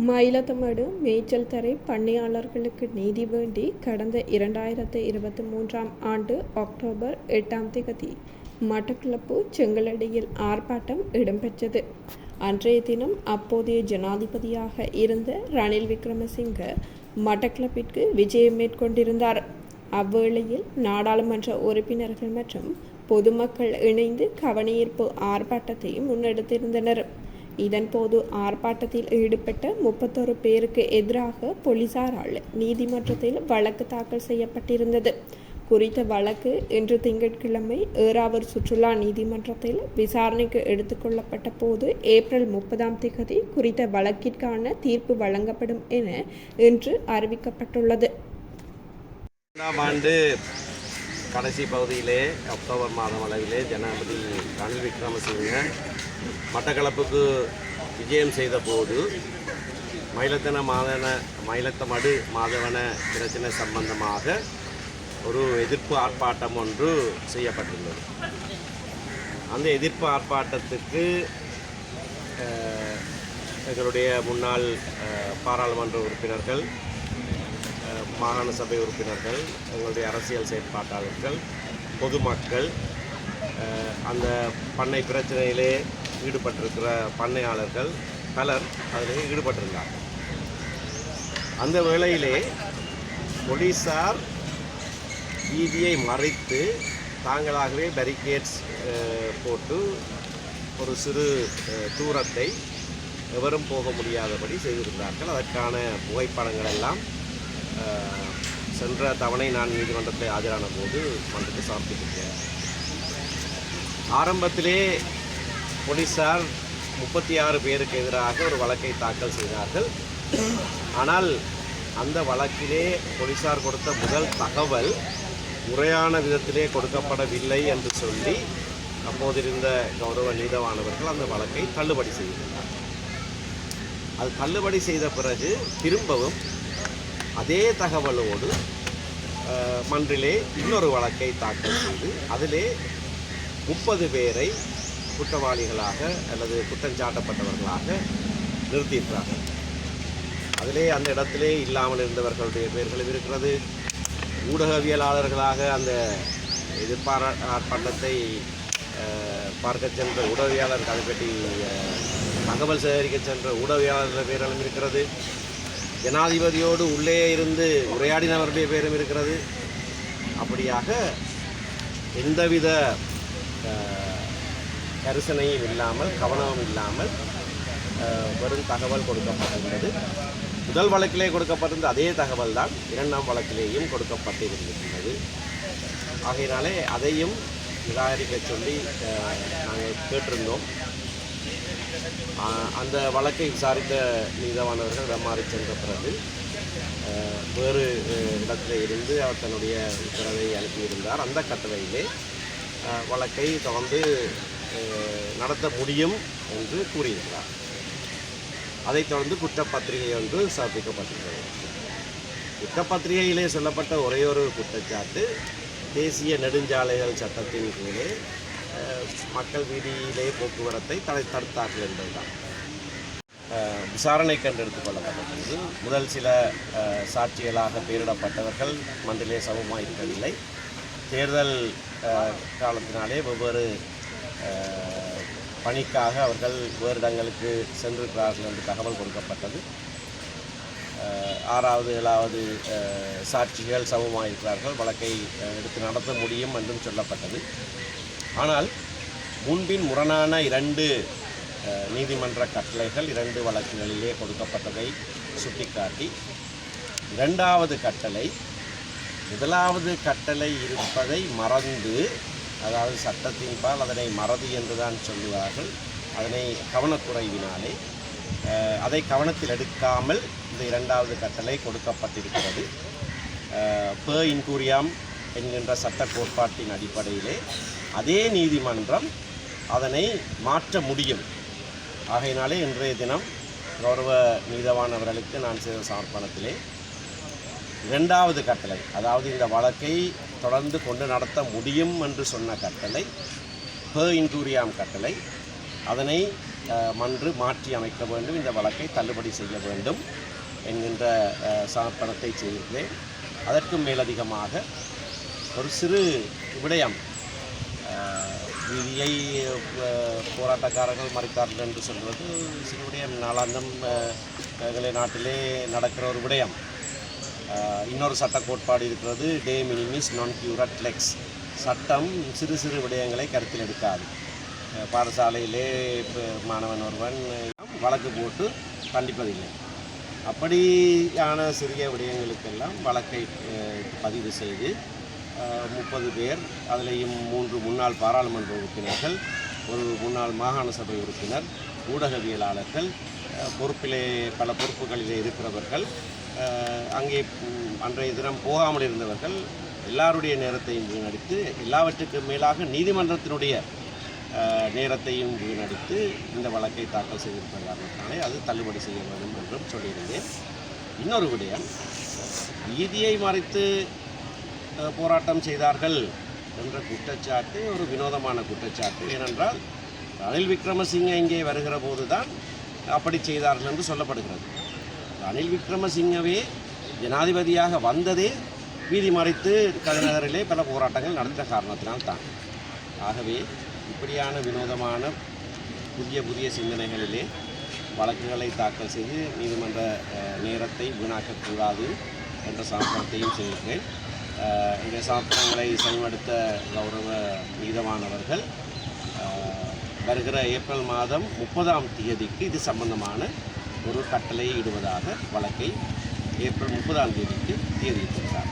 மயிலத்தமடு மேய்ச்சல் தரை பண்ணையாளர்களுக்கு நீதி வேண்டி கடந்த இரண்டாயிரத்து இருபத்தி மூன்றாம் ஆண்டு அக்டோபர் எட்டாம் திகதி மட்டக்களப்பு செங்கலடியில் ஆர்ப்பாட்டம் இடம்பெற்றது. அன்றைய தினம் அப்போதைய ஜனாதிபதியாக இருந்த ரணில் விக்ரமசிங்க மட்டக்களப்பிற்கு விஜயம் மேற்கொண்டிருந்தார். அவ்வேளையில் நாடாளுமன்ற உறுப்பினர்கள் மற்றும் பொதுமக்கள் இணைந்து கவனஈர்ப்பு ஆர்ப்பாட்டத்தை முன்னெடுத்திருந்தனர். இதன்போது ஆர்ப்பாட்டத்தில் ஈடுபட்ட முப்பத்தொரு பேருக்கு எதிராக போலீசாரால் நீதிமன்றத்தில் வழக்கு தாக்கல் செய்யப்பட்டிருந்தது. குறித்த வழக்கு இன்று திங்கட்கிழமை ஏறாவூர் சுற்றுலா நீதிமன்றத்தில் விசாரணைக்கு எடுத்துக்கொள்ளப்பட்ட போது ஏப்ரல் முப்பதாம் தேதி குறித்த வழக்கிற்கான தீர்ப்பு வழங்கப்படும் என இன்று அறிவிக்கப்பட்டுள்ளது. ஆண்டு கடைசி பகுதியிலே அக்டோபர் மாதம் அளவிலே ஜனாதிபதி ரணில் விக்ரமசிங்க மட்டக்களப்புக்கு விஜயம் செய்த போது மயிலத்தன மாதவன மயிலத்தமடு மாதவன பிரச்சனை சம்பந்தமாக ஒரு எதிர்ப்பு ஆர்ப்பாட்டம் ஒன்று செய்யப்பட்டுள்ளது அந்த எதிர்ப்பு ஆர்ப்பாட்டத்துக்கு எங்களுடைய முன்னாள் பாராளுமன்ற உறுப்பினர்கள் மாகாண சபை உறுப்பினர்கள் எங்களுடைய அரசியல் செயற்பாட்டாளர்கள் பொதுமக்கள் அந்த பண்ணை பிரச்சனையிலே ஈடுபட்டிருக்கிற பண்ணையாளர்கள் பலர் அதில் ஈடுபட்டிருந்தார்கள் அந்த வேளையிலே போலீஸார் வீதியை மறைத்து தாங்களாகவே பேரிகேட்ஸ் போட்டு ஒரு சிறு தூரத்தை எவரும் போக முடியாதபடி செய்திருந்தார்கள். அதற்கான புகைப்படங்கள் எல்லாம் சென்ற தவணை நான் நீதிமன்றத்தில் ஆஜரான போது மன்றத்தை சமர்ப்பித்திருக்கேன் ஆரம்பத்திலே போலீசார் முப்பத்தி ஆறு பேருக்கு எதிராக ஒரு வழக்கை தாக்கல் செய்தார்கள். ஆனால் அந்த வழக்கிலே போலீசார் கொடுத்த முதல் தகவல் முறையான விதத்திலே கொடுக்கப்படவில்லை என்று சொல்லி அப்போதிருந்த கௌரவ நீதவானவர்கள் அந்த வழக்கை தள்ளுபடி செய்திருந்தார் அது தள்ளுபடி செய்த பிறகு திரும்பவும் அதே தகவலோடு மன்றிலே இன்னொரு வழக்கை தாக்கல் செய்து அதிலே முப்பது பேரை குற்றவாளிகளாக அல்லது குற்றஞ்சாட்டப்பட்டவர்களாக நிறுத்தியிருக்கிறார்கள். அதிலே அந்த இடத்திலே இல்லாமல் இருந்தவர்களுடைய பெயர்களும் இருக்கிறது. ஊடகவியலாளர்களாக அந்த எதிர்பாரா பார்க்க சென்ற ஊடகவியாளர்கள் அதை பற்றி தகவல் சேகரிக்க சென்ற ஊடகவியலாளர்கள் பெயர்களும் இருக்கிறது. ஜனாதிபதியோடு உள்ளே இருந்து உரையாடினவருடைய பேரும் இருக்கிறது. அப்படியாக எந்தவித கரிசனையும் இல்லாமல் கவனமும் இல்லாமல் வெறும் தகவல் கொடுக்கப்பட்டுள்ளது முதல் வழக்கிலே கொடுக்கப்பட்டிருந்த அதே தகவல் தான் இரண்டாம் வழக்கிலேயும் கொடுக்கப்பட்டிருந்திருக்கிறது ஆகையினாலே அதையும் நிராகரிக்க சொல்லி நாங்கள் கேட்டிருந்தோம். அந்த வழக்கை விசாரித்த நீதவானவர்கள் இடமாறி சென்ற பிறகு வேறு இடத்தில் இருந்து அவர் தன்னுடைய உத்தரவை அனுப்பியிருந்தார். அந்த கட்டளையிலே வழக்கை தொடர்ந்து நடத்த முடியும் என்று கூறியிருக்கிறார். அதைத் தொடர்ந்து குற்றப்பத்திரிகை ஒன்று சமர்ப்பிக்கப்பட்டிருக்கிறது. குற்றப்பத்திரிகையிலே சொல்லப்பட்ட ஒரே ஒரு குற்றச்சாட்டு தேசிய நெடுஞ்சாலைகள் சட்டத்தின் கீழே மக்கள் வீதியிலே போக்குவரத்தை தடை தடுத்தார்கள் என்பதுதான். விசாரணை விசாரணைக்கு எடுத்துக்கொள்ளப்பட்டது முதல் சில சாட்சிகளாக பெயரிடப்பட்டவர்கள் மண்டலே சமமாக இருக்கவில்லை தேர்தல் காலத்தினாலே வெவ்வேறு பணிக்காக அவர்கள் வேறு இடங்களுக்கு சென்றிருக்கிறார்கள் என்று தகவல் கொடுக்கப்பட்டது. ஆறாவது ஏழாவது சாட்சிகள் சமமாக இருக்கிறார்கள் வழக்கை எடுத்து நடத்த முடியும் என்றும் சொல்லப்பட்டது. ஆனால் முன்பின் முரணான இரண்டு நீதிமன்ற கட்டளைகள் இரண்டு வழக்குகளிலே கொடுக்கப்பட்டதை சுட்டிக்காட்டி இரண்டாவது கட்டளை முதலாவது கட்டளை இருப்பதை மறந்து அதாவது சட்டத்தின்பால் அதனை மறதி என்றுதான் சொல்லுவார்கள். அதனை கவனக்குறைவினாலே. அதை கவனத்தில் எடுக்காமல் இந்த இரண்டாவது கட்டளை கொடுக்கப்பட்டிருக்கிறது. ப இன்கூரியாம் என்கின்ற சட்ட கோட்பாட்டின் அடிப்படையிலே அதே நீதிமன்றம் அதனை மாற்ற முடியும். ஆகையினாலே இன்றைய தினம் கௌரவ நீதவானவர்களுக்கு நான் செய்த சமர்ப்பணத்திலே இரண்டாவது கட்டளை அதாவது இந்த வழக்கை தொடர்ந்து கொண்டு நடத்த முடியும் என்று சொன்ன கட்டளை ப இன்டூரியாம் கட்டளை. அதனை மன்று மாற்றி அமைக்க வேண்டும். இந்த வழக்கை தள்ளுபடி செய்ய வேண்டும் என்கின்ற சமர்ப்பணத்தை செய்திருக்கிறேன் அதற்கும் மேலதிகமாக ஒரு சிறு விடயம் விதியை போராட்டக்காரர்கள் மறைத்தார்கள் என்று சொல்வது சிறு விடயம். நாளாந்தம் எங்களை நாட்டிலே நடக்கிற ஒரு விடயம். இன்னொரு சட்ட கோட்பாடு இருக்கிறது. டே மினிமிஸ் நான் கியூரட் லெக்ஸ் சட்டம் சிறு சிறு விடயங்களை கருத்தில் எடுக்காது. பாடசாலையிலே மாணவன் ஒருவன் வழக்கு போட்டு கண்டிப்பதில்லை அப்படியான சிறிய விடயங்களுக்கெல்லாம் வழக்கை பதிவு செய்து முப்பது பேர் அதிலேயும் மூன்று முன்னாள் பாராளுமன்ற உறுப்பினர்கள் ஒரு முன்னாள் மாகாண சபை உறுப்பினர் ஊடகவியலாளர்கள் பொறுப்பிலே பல பொறுப்புகளிலே இருக்கிறவர்கள் அங்கே அன்றைய தினம் போகாமல் இருந்தவர்கள் எல்லாருடைய நேரத்தையும் வீணடித்து எல்லாவற்றுக்கும் மேலாக நீதிமன்றத்தினுடைய நேரத்தையும் வீணடித்து இந்த வழக்கை தாக்கல் செய்திருக்கிற காரணத்தினாலே அது தள்ளுபடி செய்ய வேண்டும் என்றும் சொல்லியிருந்தேன். இன்னொரு விடயம் நீதியை மறைத்து போராட்டம் செய்தார்கள் என்ற குற்றச்சாட்டு ஒரு வினோதமான குற்றச்சாட்டு. ஏனென்றால் ரணில் விக்ரமசிங்க இங்கே வருகிற போது தான் அப்படி செய்தார்கள் என்று சொல்லப்படுகிறது. ரணில் விக்ரமசிங்கவே ஜனாதிபதியாக வந்ததே வீதி மறைத்து தலைநகரிலே பல போராட்டங்கள் நடந்த காரணத்தினால் தான் ஆகவே இப்படியான வினோதமான புதிய புதிய சிந்தனைகளிலே வழக்குகளை தாக்கல் செய்து நீதிமன்ற நேரத்தை வீணாக்கக்கூடாது என்ற சமர்ப்பணத்தையும் செய்கிறேன். இந்த சமர்ப்பணங்களை செயல்படுத்த கௌரவ மீதமானவர்கள் வருகிற ஏப்ரல் மாதம் முப்பதாம் தேதிக்கு இது சம்பந்தமான ஒரு கட்டளையிடுவதாக வழக்கை ஏப்ரல் முப்பதாம் தேதிக்கு தேதியிட்டிருந்தார்